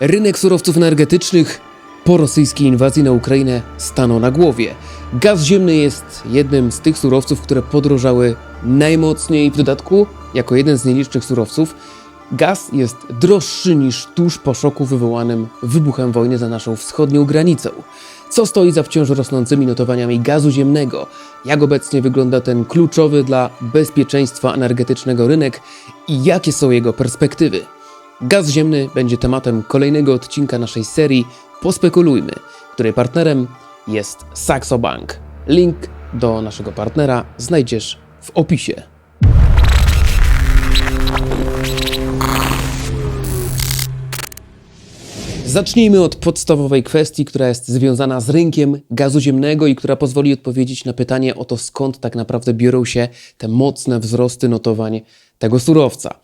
Rynek surowców energetycznych po rosyjskiej inwazji na Ukrainę stanął na głowie. Gaz ziemny jest jednym z tych surowców, które podrożały najmocniej, w dodatku jako jeden z nielicznych surowców. Gaz jest droższy niż tuż po szoku wywołanym wybuchem wojny za naszą wschodnią granicą. Co stoi za wciąż rosnącymi notowaniami gazu ziemnego? Jak obecnie wygląda ten kluczowy dla bezpieczeństwa energetycznego rynek i jakie są jego perspektywy? Gaz ziemny będzie tematem kolejnego odcinka naszej serii Pospekulujmy, której partnerem jest Saxo Bank. Link do naszego partnera znajdziesz w opisie. Zacznijmy od podstawowej kwestii, która jest związana z rynkiem gazu ziemnego i która pozwoli odpowiedzieć na pytanie o to, skąd tak naprawdę biorą się te mocne wzrosty notowań tego surowca.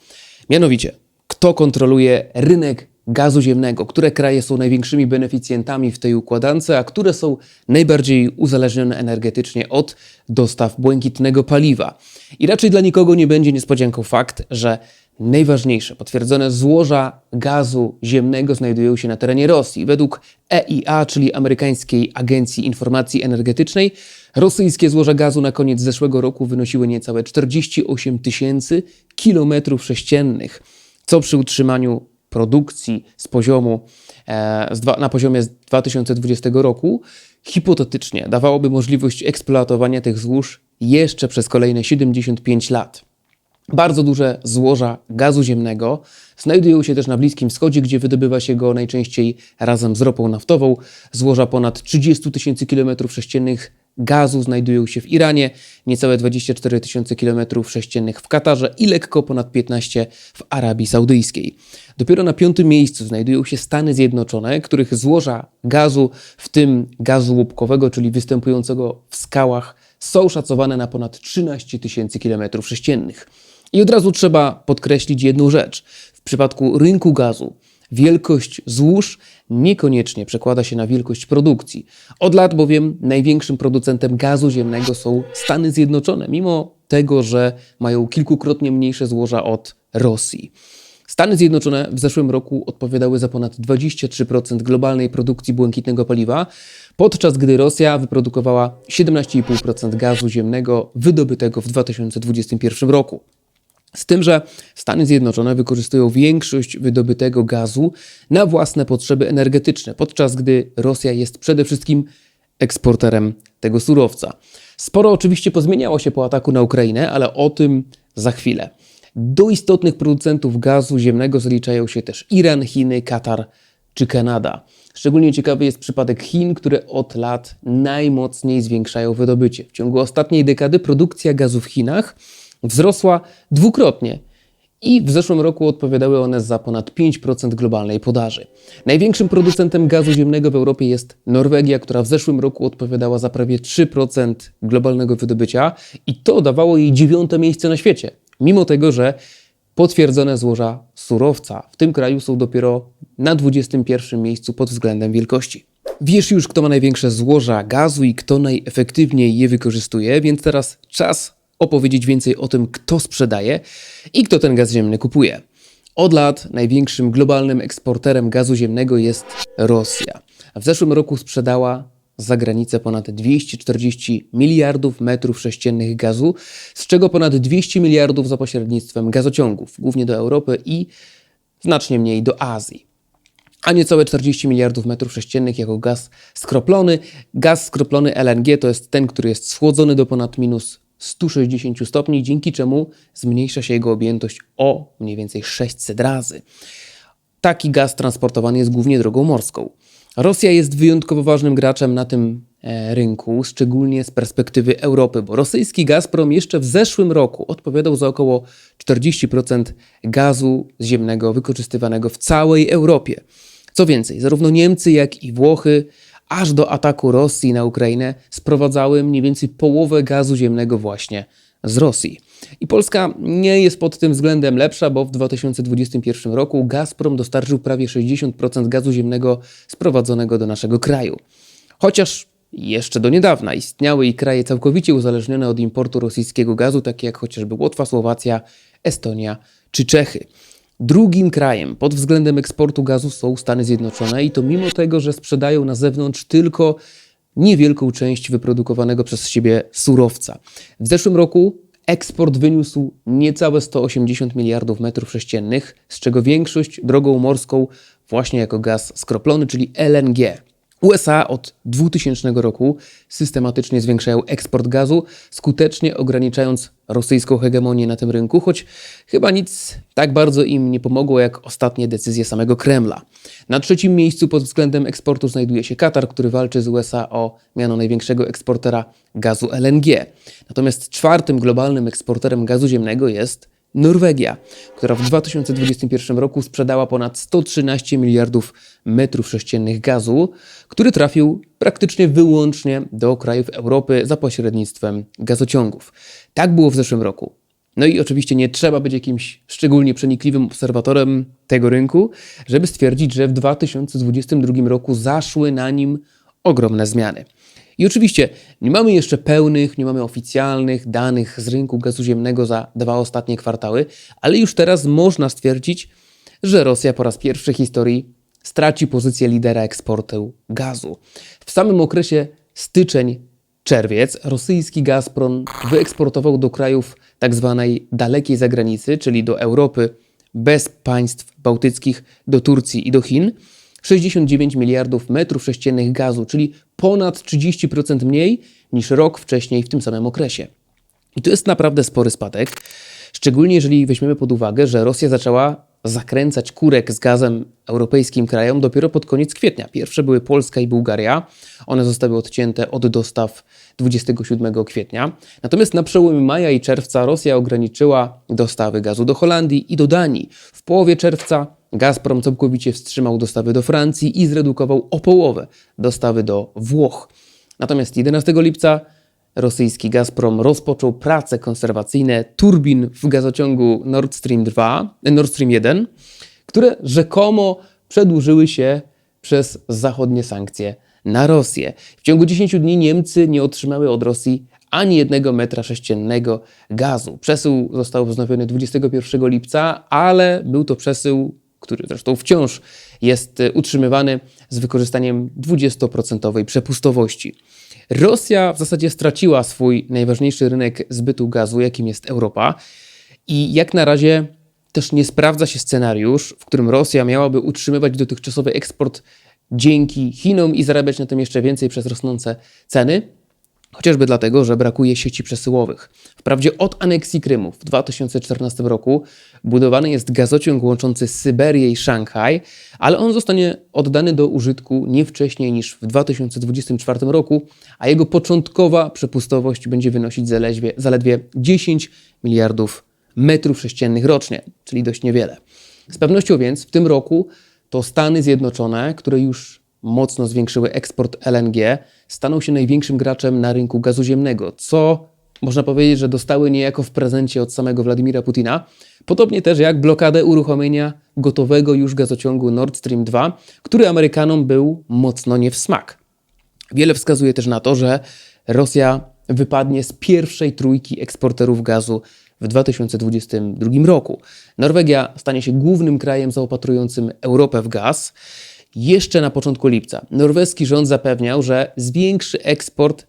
Mianowicie, kto kontroluje rynek gazu ziemnego, które kraje są największymi beneficjentami w tej układance, a które są najbardziej uzależnione energetycznie od dostaw błękitnego paliwa. I raczej dla nikogo nie będzie niespodzianką fakt, że najważniejsze potwierdzone złoża gazu ziemnego znajdują się na terenie Rosji. Według EIA, czyli Amerykańskiej Agencji Informacji Energetycznej, rosyjskie złoża gazu na koniec zeszłego roku wynosiły niecałe 48 tysięcy kilometrów sześciennych, co przy utrzymaniu produkcji z poziomu, e, z dwa, na poziomie z 2020 roku hipotetycznie dawałoby możliwość eksploatowania tych złóż jeszcze przez kolejne 75 lat. Bardzo duże złoża gazu ziemnego znajdują się też na Bliskim Wschodzie, gdzie wydobywa się go najczęściej razem z ropą naftową. Złoża ponad 30 tysięcy kilometrów sześciennych gazu znajdują się w Iranie, niecałe 24 tysiące kilometrów sześciennych w Katarze i lekko ponad 15 w Arabii Saudyjskiej. Dopiero na piątym miejscu znajdują się Stany Zjednoczone, których złoża gazu, w tym gazu łupkowego, czyli występującego w skałach, są szacowane na ponad 13 tysięcy kilometrów sześciennych. I od razu trzeba podkreślić jedną rzecz. W przypadku rynku gazu wielkość złóż niekoniecznie przekłada się na wielkość produkcji. Od lat bowiem największym producentem gazu ziemnego są Stany Zjednoczone, mimo tego, że mają kilkukrotnie mniejsze złoża od Rosji. Stany Zjednoczone w zeszłym roku odpowiadały za ponad 23% globalnej produkcji błękitnego paliwa, podczas gdy Rosja wyprodukowała 17,5% gazu ziemnego wydobytego w 2021 roku. Z tym, że Stany Zjednoczone wykorzystują większość wydobytego gazu na własne potrzeby energetyczne, podczas gdy Rosja jest przede wszystkim eksporterem tego surowca. Sporo oczywiście pozmieniało się po ataku na Ukrainę, ale o tym za chwilę. Do istotnych producentów gazu ziemnego zaliczają się też Iran, Chiny, Katar czy Kanada. Szczególnie ciekawy jest przypadek Chin, które od lat najmocniej zwiększają wydobycie. W ciągu ostatniej dekady produkcja gazu w Chinach wzrosła dwukrotnie i w zeszłym roku odpowiadały one za ponad 5% globalnej podaży. Największym producentem gazu ziemnego w Europie jest Norwegia, która w zeszłym roku odpowiadała za prawie 3% globalnego wydobycia i to dawało jej dziewiąte miejsce na świecie, mimo tego, że potwierdzone złoża surowca w tym kraju są dopiero na 21 miejscu pod względem wielkości. Wiesz już, kto ma największe złoża gazu i kto najefektywniej je wykorzystuje, więc teraz czas opowiedzieć więcej o tym, kto sprzedaje i kto ten gaz ziemny kupuje. Od lat największym globalnym eksporterem gazu ziemnego jest Rosja. W zeszłym roku sprzedała za granicę ponad 240 miliardów metrów sześciennych gazu, z czego ponad 200 miliardów za pośrednictwem gazociągów, głównie do Europy i znacznie mniej do Azji a niecałe 40 miliardów metrów sześciennych jako gaz skroplony. Gaz skroplony LNG to jest ten, który jest schłodzony do ponad minus 160 stopni, dzięki czemu zmniejsza się jego objętość o mniej więcej 600 razy. Taki gaz transportowany jest głównie drogą morską. Rosja jest wyjątkowo ważnym graczem na tym e, rynku, szczególnie z perspektywy Europy, bo rosyjski Gazprom jeszcze w zeszłym roku odpowiadał za około 40% gazu ziemnego wykorzystywanego w całej Europie. Co więcej, zarówno Niemcy, jak i Włochy aż do ataku Rosji na Ukrainę sprowadzały mniej więcej połowę gazu ziemnego właśnie z Rosji. I Polska nie jest pod tym względem lepsza, bo w 2021 roku Gazprom dostarczył prawie 60% gazu ziemnego sprowadzonego do naszego kraju. Chociaż jeszcze do niedawna istniały i kraje całkowicie uzależnione od importu rosyjskiego gazu, takie jak chociażby Łotwa, Słowacja, Estonia czy Czechy. Drugim krajem pod względem eksportu gazu są Stany Zjednoczone i to mimo tego, że sprzedają na zewnątrz tylko niewielką część wyprodukowanego przez siebie surowca. W zeszłym roku eksport wyniósł niecałe 180 miliardów metrów sześciennych, z czego większość drogą morską właśnie jako gaz skroplony, czyli LNG. USA od 2000 roku systematycznie zwiększają eksport gazu, skutecznie ograniczając rosyjską hegemonię na tym rynku, choć chyba nic tak bardzo im nie pomogło jak ostatnie decyzje samego Kremla. Na trzecim miejscu pod względem eksportu znajduje się Katar, który walczy z USA o miano największego eksportera gazu LNG. Natomiast czwartym globalnym eksporterem gazu ziemnego jest Norwegia, która w 2021 roku sprzedała ponad 113 miliardów metrów sześciennych gazu, który trafił praktycznie wyłącznie do krajów Europy za pośrednictwem gazociągów. Tak było w zeszłym roku. No i oczywiście nie trzeba być jakimś szczególnie przenikliwym obserwatorem tego rynku, żeby stwierdzić, że w 2022 roku zaszły na nim ogromne zmiany. I oczywiście nie mamy jeszcze pełnych, nie mamy oficjalnych danych z rynku gazu ziemnego za dwa ostatnie kwartały, ale już teraz można stwierdzić, że Rosja po raz pierwszy w historii straci pozycję lidera eksportu gazu. W samym okresie styczeń-czerwiec rosyjski Gazprom wyeksportował do krajów tzw. Tak dalekiej zagranicy, czyli do Europy bez państw bałtyckich, do Turcji i do Chin, 69 miliardów metrów sześciennych gazu, czyli ponad 30% mniej niż rok wcześniej w tym samym okresie. I to jest naprawdę spory spadek, szczególnie jeżeli weźmiemy pod uwagę, że Rosja zaczęła zakręcać kurek z gazem europejskim krajom dopiero pod koniec kwietnia. Pierwsze były Polska i Bułgaria. One zostały odcięte od dostaw 27 kwietnia. Natomiast na przełomie maja i czerwca Rosja ograniczyła dostawy gazu do Holandii i do Danii. W połowie czerwca Gazprom całkowicie wstrzymał dostawy do Francji i zredukował o połowę dostawy do Włoch. Natomiast 11 lipca rosyjski Gazprom rozpoczął prace konserwacyjne turbin w gazociągu Nord Stream 2, Nord Stream 1, które rzekomo przedłużyły się przez zachodnie sankcje na Rosję. W ciągu 10 dni Niemcy nie otrzymały od Rosji ani jednego metra sześciennego gazu. Przesył został wznowiony 21 lipca, ale był to przesył który zresztą wciąż jest e, utrzymywany z wykorzystaniem 20% przepustowości. Rosja w zasadzie straciła swój najważniejszy rynek zbytu gazu, jakim jest Europa. I jak na razie też nie sprawdza się scenariusz, w którym Rosja miałaby utrzymywać dotychczasowy eksport dzięki Chinom i zarabiać na tym jeszcze więcej przez rosnące ceny. Chociażby dlatego, że brakuje sieci przesyłowych. Wprawdzie od aneksji Krymu w 2014 roku budowany jest gazociąg łączący Syberię i Szanghaj, ale on zostanie oddany do użytku nie wcześniej niż w 2024 roku, a jego początkowa przepustowość będzie wynosić zaledwie, zaledwie 10 miliardów metrów sześciennych rocznie, czyli dość niewiele. Z pewnością więc w tym roku to Stany Zjednoczone, które już mocno zwiększyły eksport LNG, staną się największym graczem na rynku gazu ziemnego, co można powiedzieć, że dostały niejako w prezencie od samego Władimira Putina. Podobnie też jak blokadę uruchomienia gotowego już gazociągu Nord Stream 2, który Amerykanom był mocno nie w smak. Wiele wskazuje też na to, że Rosja wypadnie z pierwszej trójki eksporterów gazu w 2022 roku. Norwegia stanie się głównym krajem zaopatrującym Europę w gaz jeszcze na początku lipca. Norweski rząd zapewniał, że zwiększy eksport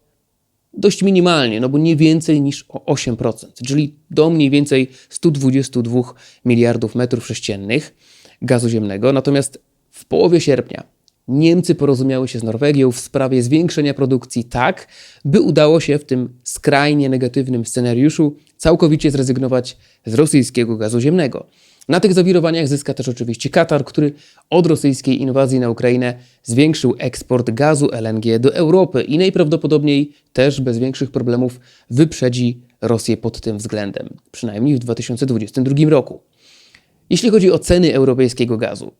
dość minimalnie, no bo nie więcej niż o 8%, czyli do mniej więcej 122 miliardów metrów sześciennych gazu ziemnego. Natomiast w połowie sierpnia Niemcy porozumiały się z Norwegią w sprawie zwiększenia produkcji tak, by udało się w tym skrajnie negatywnym scenariuszu całkowicie zrezygnować z rosyjskiego gazu ziemnego. Na tych zawirowaniach zyska też oczywiście Katar, który od rosyjskiej inwazji na Ukrainę zwiększył eksport gazu LNG do Europy i najprawdopodobniej też bez większych problemów wyprzedzi Rosję pod tym względem, przynajmniej w 2022 roku. Jeśli chodzi o ceny europejskiego gazu,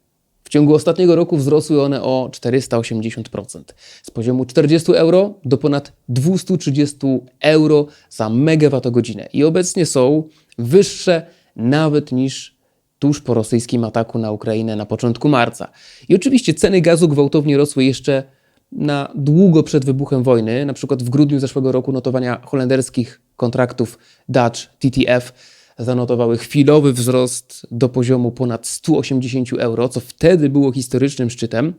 w ciągu ostatniego roku wzrosły one o 480%. Z poziomu 40 euro do ponad 230 euro za megawattogodzinę i obecnie są wyższe nawet niż tuż po rosyjskim ataku na Ukrainę na początku marca. I oczywiście ceny gazu gwałtownie rosły jeszcze na długo przed wybuchem wojny. Na przykład w grudniu zeszłego roku notowania holenderskich kontraktów Dutch TTF zanotowały chwilowy wzrost do poziomu ponad 180 euro, co wtedy było historycznym szczytem.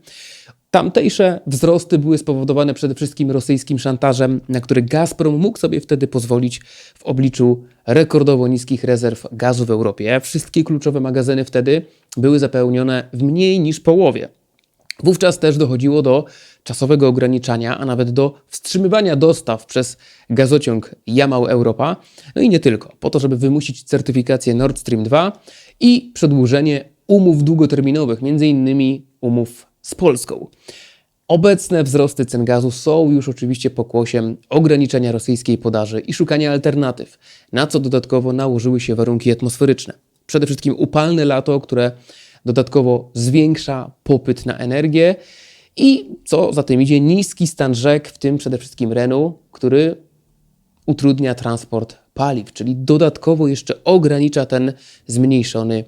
Tamtejsze wzrosty były spowodowane przede wszystkim rosyjskim szantażem, na który Gazprom mógł sobie wtedy pozwolić w obliczu rekordowo niskich rezerw gazu w Europie. Wszystkie kluczowe magazyny wtedy były zapełnione w mniej niż połowie. Wówczas też dochodziło do czasowego ograniczania, a nawet do wstrzymywania dostaw przez gazociąg Jamał Europa. No i nie tylko, po to, żeby wymusić certyfikację Nord Stream 2 i przedłużenie umów długoterminowych, między innymi umów z Polską. Obecne wzrosty cen gazu są już oczywiście pokłosiem ograniczenia rosyjskiej podaży i szukania alternatyw, na co dodatkowo nałożyły się warunki atmosferyczne. Przede wszystkim upalne lato, które dodatkowo zwiększa popyt na energię i co za tym idzie, niski stan rzek, w tym przede wszystkim Renu, który utrudnia transport paliw, czyli dodatkowo jeszcze ogranicza ten zmniejszony,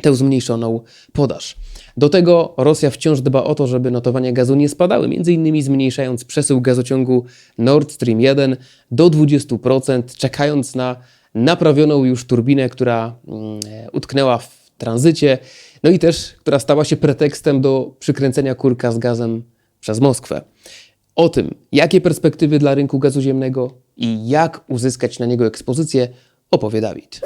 tę zmniejszoną podaż. Do tego Rosja wciąż dba o to, żeby notowania gazu nie spadały, innymi zmniejszając przesył gazociągu Nord Stream 1 do 20%, czekając na naprawioną już turbinę, która mm, utknęła w tranzycie, no i też która stała się pretekstem do przykręcenia kurka z gazem przez Moskwę. O tym, jakie perspektywy dla rynku gazu ziemnego i jak uzyskać na niego ekspozycję, opowie Dawid.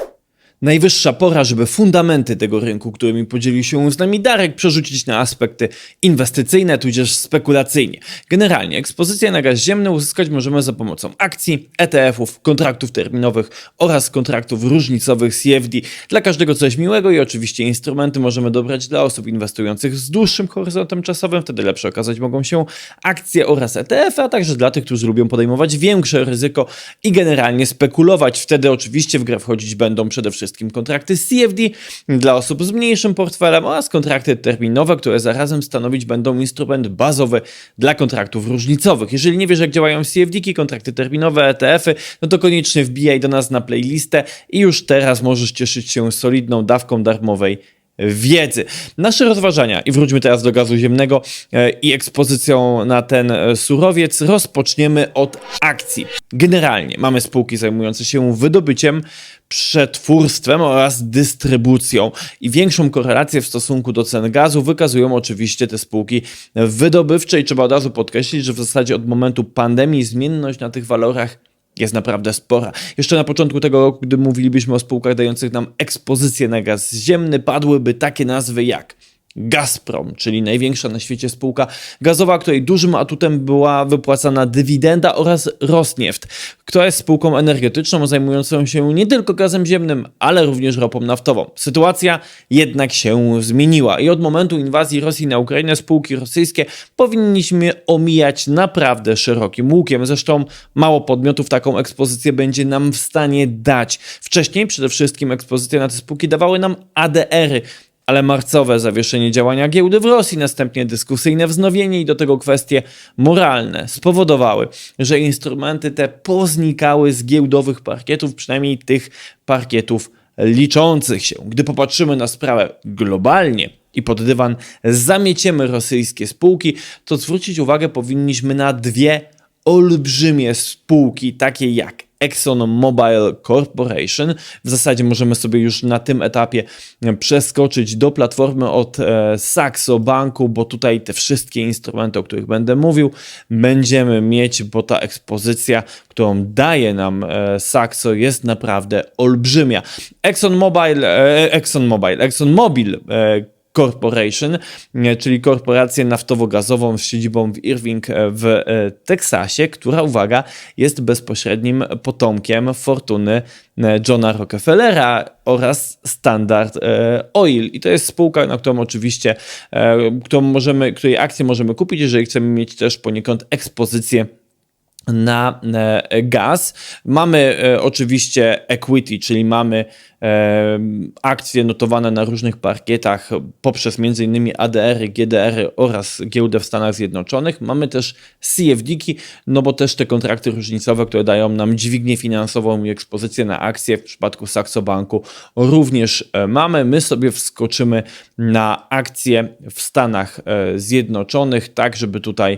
Najwyższa pora, żeby fundamenty tego rynku, którymi podzielił się z nami Darek, przerzucić na aspekty inwestycyjne, tudzież spekulacyjnie. Generalnie ekspozycję na gaz ziemny uzyskać możemy za pomocą akcji, ETF-ów, kontraktów terminowych oraz kontraktów różnicowych CFD. Dla każdego coś miłego i oczywiście instrumenty możemy dobrać dla osób inwestujących z dłuższym horyzontem czasowym, wtedy lepsze okazać mogą się akcje oraz ETF, a także dla tych, którzy lubią podejmować większe ryzyko i generalnie spekulować. Wtedy oczywiście w grę wchodzić będą przede wszystkim wszystkim kontrakty CFD dla osób z mniejszym portfelem oraz kontrakty terminowe, które zarazem stanowić będą instrument bazowy dla kontraktów różnicowych. Jeżeli nie wiesz, jak działają CFD, kontrakty terminowe, ETF-y, no to koniecznie wbijaj do nas na playlistę i już teraz możesz cieszyć się solidną dawką darmowej wiedzy. Nasze rozważania, i wróćmy teraz do gazu ziemnego e, i ekspozycją na ten e, surowiec, rozpoczniemy od akcji. Generalnie mamy spółki zajmujące się wydobyciem, przetwórstwem oraz dystrybucją. I większą korelację w stosunku do cen gazu wykazują oczywiście te spółki wydobywcze i trzeba od razu podkreślić, że w zasadzie od momentu pandemii zmienność na tych walorach jest naprawdę spora. Jeszcze na początku tego roku, gdy mówilibyśmy o spółkach dających nam ekspozycję na gaz ziemny, padłyby takie nazwy jak Gazprom, czyli największa na świecie spółka gazowa, której dużym atutem była wypłacana dywidenda oraz Rosnieft, która jest spółką energetyczną zajmującą się nie tylko gazem ziemnym, ale również ropą naftową. Sytuacja jednak się zmieniła i od momentu inwazji Rosji na Ukrainę spółki rosyjskie powinniśmy omijać naprawdę szerokim łukiem. Zresztą mało podmiotów taką ekspozycję będzie nam w stanie dać. Wcześniej przede wszystkim ekspozycje na te spółki dawały nam ADR-y, ale marcowe zawieszenie działania giełdy w Rosji, następnie dyskusyjne wznowienie i do tego kwestie moralne spowodowały, że instrumenty te poznikały z giełdowych parkietów, przynajmniej tych parkietów liczących się. Gdy popatrzymy na sprawę globalnie i pod dywan zamieciemy rosyjskie spółki, to zwrócić uwagę powinniśmy na dwie olbrzymie spółki, takie jak ExxonMobil Corporation. W zasadzie możemy sobie już na tym etapie przeskoczyć do platformy od e, Saxo Banku, bo tutaj te wszystkie instrumenty, o których będę mówił, będziemy mieć, bo ta ekspozycja, którą daje nam e, Saxo jest naprawdę olbrzymia. ExxonMobil, e, ExxonMobil, ExxonMobil Corporation, e, czyli korporację naftowo-gazową z siedzibą w Irving e, w e, Teksasie, która, uwaga, jest bezpośrednim potomkiem fortuny Johna Rockefellera oraz Standard Oil. I to jest spółka, na którą oczywiście, którą możemy, której akcje możemy kupić, jeżeli chcemy mieć też poniekąd ekspozycję na e, gaz. Mamy e, oczywiście equity, czyli mamy e, akcje notowane na różnych parkietach poprzez m.in. ADR, GDR oraz giełdę w Stanach Zjednoczonych. Mamy też CFD-ki, no bo też te kontrakty różnicowe, które dają nam dźwignię finansową i ekspozycję na akcje w przypadku Saxo Banku również mamy. My sobie wskoczymy na akcje w Stanach Zjednoczonych, tak żeby tutaj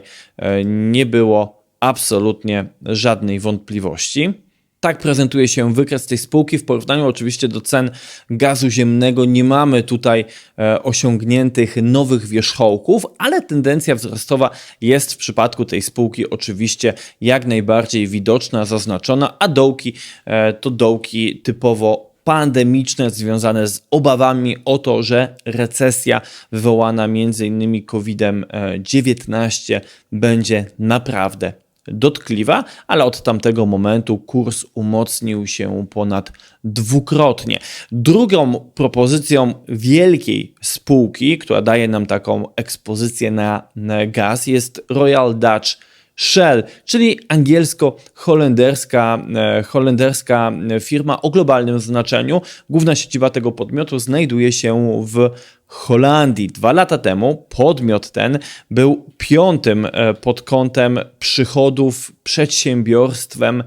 nie było absolutnie żadnej wątpliwości. Tak prezentuje się wykres tej spółki w porównaniu oczywiście do cen gazu ziemnego. Nie mamy tutaj e, osiągniętych nowych wierzchołków, ale tendencja wzrostowa jest w przypadku tej spółki oczywiście jak najbardziej widoczna, zaznaczona, a dołki e, to dołki typowo pandemiczne związane z obawami o to, że recesja wywołana m.in. COVID-19 będzie naprawdę dotkliwa, ale od tamtego momentu kurs umocnił się ponad dwukrotnie. Drugą propozycją wielkiej spółki, która daje nam taką ekspozycję na, na gaz, jest Royal Dutch Shell, czyli angielsko-holenderska e, holenderska firma o globalnym znaczeniu. Główna siedziba tego podmiotu znajduje się w Holandii. Dwa lata temu podmiot ten był piątym e, pod kątem przychodów przedsiębiorstwem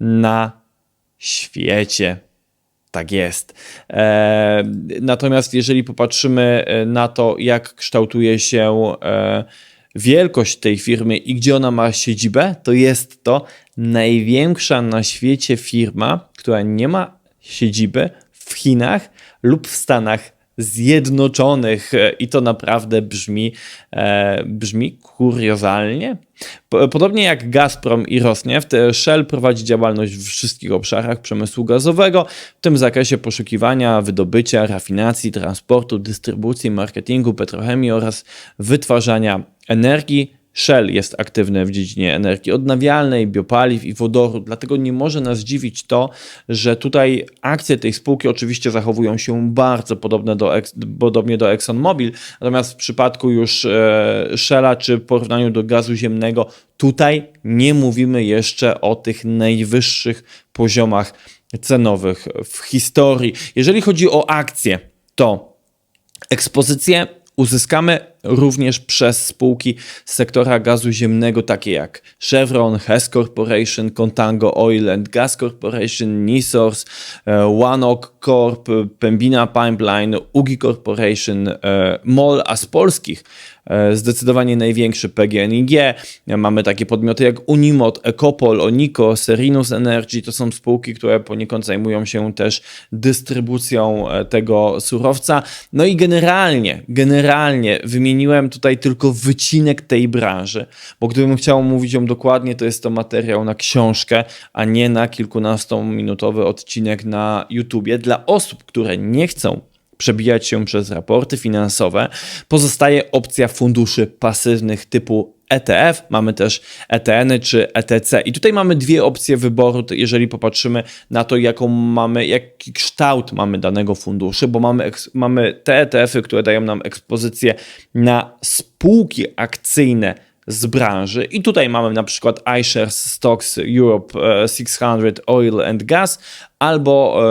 na świecie. Tak jest. E, natomiast jeżeli popatrzymy e, na to, jak kształtuje się wielkość tej firmy i gdzie ona ma siedzibę, to jest to największa na świecie firma, która nie ma siedziby w Chinach lub w Stanach Zjednoczonych E, i to naprawdę brzmi, e, brzmi kuriozalnie. Po- Podobnie jak Gazprom i Rosneft, e, Shell prowadzi działalność w wszystkich obszarach przemysłu gazowego, w tym zakresie poszukiwania, wydobycia, rafinacji, transportu, dystrybucji, marketingu, petrochemii oraz wytwarzania energii. Shell jest aktywny w dziedzinie energii odnawialnej, biopaliw i wodoru, dlatego nie może nas dziwić to, że tutaj akcje tej spółki oczywiście zachowują się bardzo podobne do, podobnie do ExxonMobil, natomiast w przypadku już e, Shella czy w porównaniu do gazu ziemnego, tutaj nie mówimy jeszcze o tych najwyższych poziomach cenowych w historii. Jeżeli chodzi o akcje, to Ekspozycję uzyskamy również przez spółki z sektora gazu ziemnego, takie jak Chevron, Hess Corporation, Contango Oil and Gas Corporation, Nisource, e, OneOk Corp, Pembina Pipeline, UGI Corporation, e, MOL, a z polskich e, zdecydowanie największy PGNiG. Mamy takie podmioty jak Unimod, Ecopol, Onico, Serinus Energy. To są spółki, które poniekąd zajmują się też dystrybucją e, tego surowca. No i generalnie, generalnie wymieniłem tutaj tylko wycinek tej branży, bo gdybym chciał mówić ją dokładnie, to jest to materiał na książkę, a nie na kilkunastominutowy odcinek na YouTubie. Dla osób, które nie chcą przebijać się przez raporty finansowe, pozostaje opcja funduszy pasywnych typu ETF, mamy też ETN czy ETC. I tutaj mamy dwie opcje wyboru, jeżeli popatrzymy na to, jaką mamy, jaki kształt mamy danego funduszu, bo mamy, mamy te ETF-y, które dają nam ekspozycję na spółki akcyjne z branży. I tutaj mamy na przykład iShares Stocks Europe e, 600 Oil and Gas albo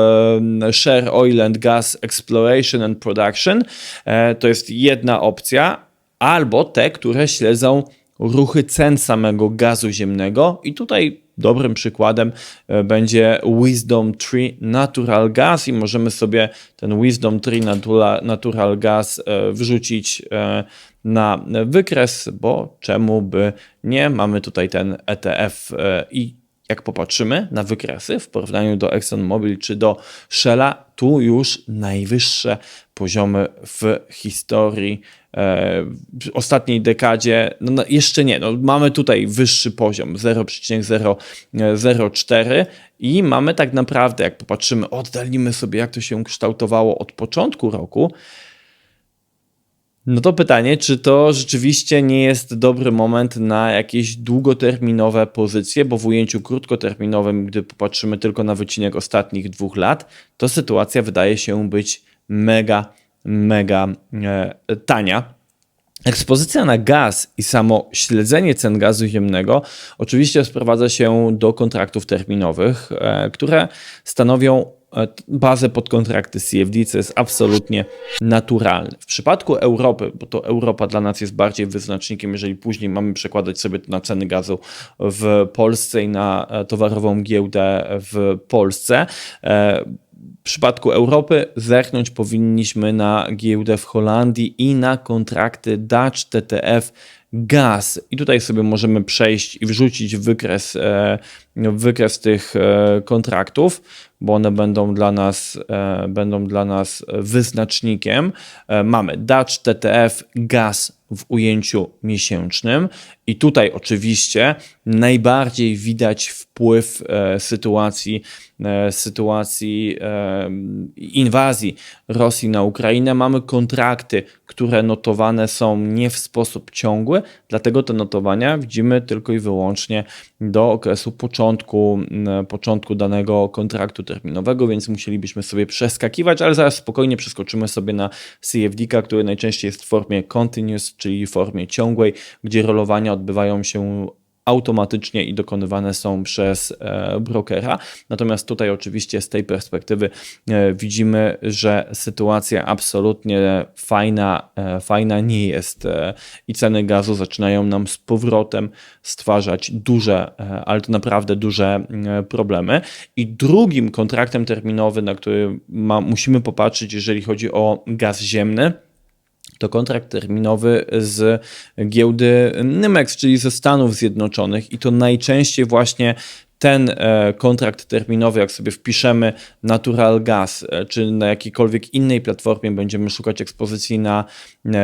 e, Share Oil and Gas Exploration and Production. E, To jest jedna opcja. Albo te, które śledzą ruchy cen samego gazu ziemnego. I tutaj dobrym przykładem e, będzie Wisdom Tree Natural Gas i możemy sobie ten Wisdom Tree Natura- Natural Gas e, wrzucić e, na wykres, bo czemu by nie? Mamy tutaj ten ETF i jak popatrzymy na wykresy w porównaniu do ExxonMobil czy do Shella, tu już najwyższe poziomy w historii w ostatniej dekadzie. No, no jeszcze nie, no, mamy tutaj wyższy poziom 0,004 i mamy tak naprawdę, jak popatrzymy, oddalimy sobie, jak to się kształtowało od początku roku, no to pytanie, czy to rzeczywiście nie jest dobry moment na jakieś długoterminowe pozycje, bo w ujęciu krótkoterminowym, gdy popatrzymy tylko na wycinek ostatnich dwóch lat, to sytuacja wydaje się być mega, mega e, tania. Ekspozycja na gaz i samo śledzenie cen gazu ziemnego oczywiście sprowadza się do kontraktów terminowych, e, które stanowią e, bazę pod kontrakty CFD, co jest absolutnie naturalne. W przypadku Europy, bo to Europa dla nas jest bardziej wyznacznikiem, jeżeli później mamy przekładać sobie to na ceny gazu w Polsce i na towarową giełdę w Polsce, w przypadku Europy zerknąć powinniśmy na giełdę w Holandii i na kontrakty Dutch TTF gaz. I tutaj sobie możemy przejść i wrzucić wykres, e, wykres tych e, kontraktów, bo one będą dla nas, e, będą dla nas wyznacznikiem. Mamy Dutch, TTF, gaz w ujęciu miesięcznym i tutaj oczywiście najbardziej widać wpływ sytuacji, sytuacji inwazji Rosji na Ukrainę. Mamy kontrakty, które notowane są nie w sposób ciągły, dlatego te notowania widzimy tylko i wyłącznie do okresu początku, początku danego kontraktu terminowego, więc musielibyśmy sobie przeskakiwać, ale zaraz spokojnie przeskoczymy sobie na CFD, który najczęściej jest w formie continuous, czyli w formie ciągłej, gdzie rolowania odbywają się automatycznie i dokonywane są przez e, brokera. Natomiast tutaj oczywiście z tej perspektywy e, widzimy, że sytuacja absolutnie fajna, e, fajna nie jest i ceny gazu zaczynają nam z powrotem stwarzać duże, ale to naprawdę duże e, problemy. I drugim kontraktem terminowym, na który ma, musimy popatrzeć, jeżeli chodzi o gaz ziemny, to kontrakt terminowy z giełdy Nymex, czyli ze Stanów Zjednoczonych. I to najczęściej właśnie ten e, kontrakt terminowy, jak sobie wpiszemy Natural Gas, e, czy na jakiejkolwiek innej platformie będziemy szukać ekspozycji na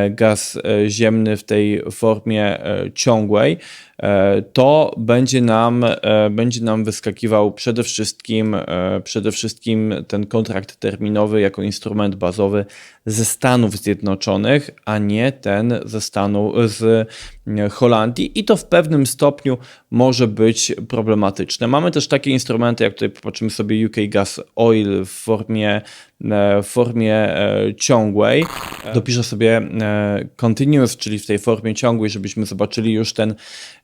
gaz e, ziemny w tej formie e, ciągłej, e, to będzie nam, e, będzie nam wyskakiwał przede wszystkim, e, przede wszystkim ten kontrakt terminowy jako instrument bazowy ze Stanów Zjednoczonych, a nie ten ze Stanu, z e, Holandii i to w pewnym stopniu może być problematyczne. Mamy też takie instrumenty, jak tutaj popatrzymy sobie UK Gas Oil w formie, e, w formie e, ciągłej. Dopiszę sobie e, continuous, czyli w tej formie ciągłej, żebyśmy zobaczyli już ten,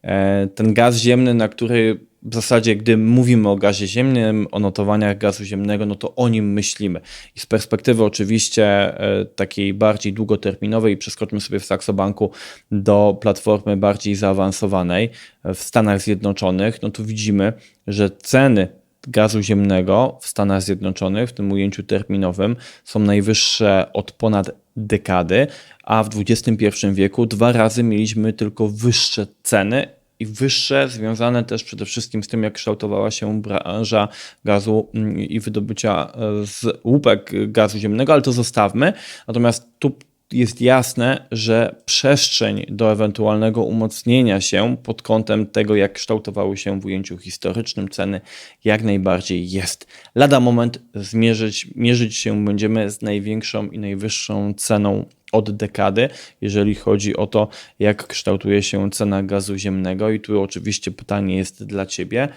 e, ten gaz ziemny, na który w zasadzie, gdy mówimy o gazie ziemnym, o notowaniach gazu ziemnego, no to o nim myślimy. I z perspektywy oczywiście e, takiej bardziej długoterminowej, przeskoczmy sobie w Saxo Banku do platformy bardziej zaawansowanej w Stanach Zjednoczonych, no to widzimy, że ceny gazu ziemnego w Stanach Zjednoczonych, w tym ujęciu terminowym, są najwyższe od ponad dekady, a w XXI wieku dwa razy mieliśmy tylko wyższe ceny i wyższe, związane też przede wszystkim z tym, jak kształtowała się branża gazu mm, i wydobycia e, z łupek gazu ziemnego, ale to zostawmy. Natomiast tu jest jasne, że przestrzeń do ewentualnego umocnienia się pod kątem tego, jak kształtowały się w ujęciu historycznym ceny, jak najbardziej jest. Lada moment zmierzyć, mierzyć się będziemy z największą i najwyższą ceną od dekady, jeżeli chodzi o to, jak kształtuje się cena gazu ziemnego. I tu oczywiście pytanie jest dla ciebie,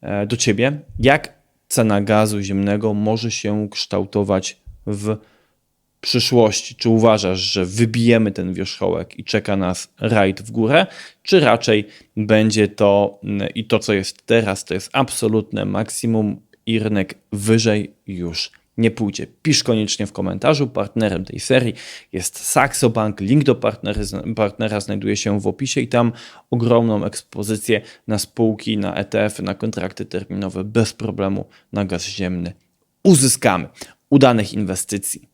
e, do ciebie, jak cena gazu ziemnego może się kształtować w przyszłości? Czy uważasz, że wybijemy ten wierzchołek i czeka nas rajd w górę, czy raczej będzie to mm, i to, co jest teraz, to jest absolutne maksimum i rynek wyżej już nie pójdzie. Pisz koniecznie w komentarzu. Partnerem tej serii jest Saxo Bank. Link do partnera znajduje się w opisie i tam ogromną ekspozycję na spółki, na ETF, na kontrakty terminowe bez problemu na gaz ziemny uzyskamy. Udanych inwestycji.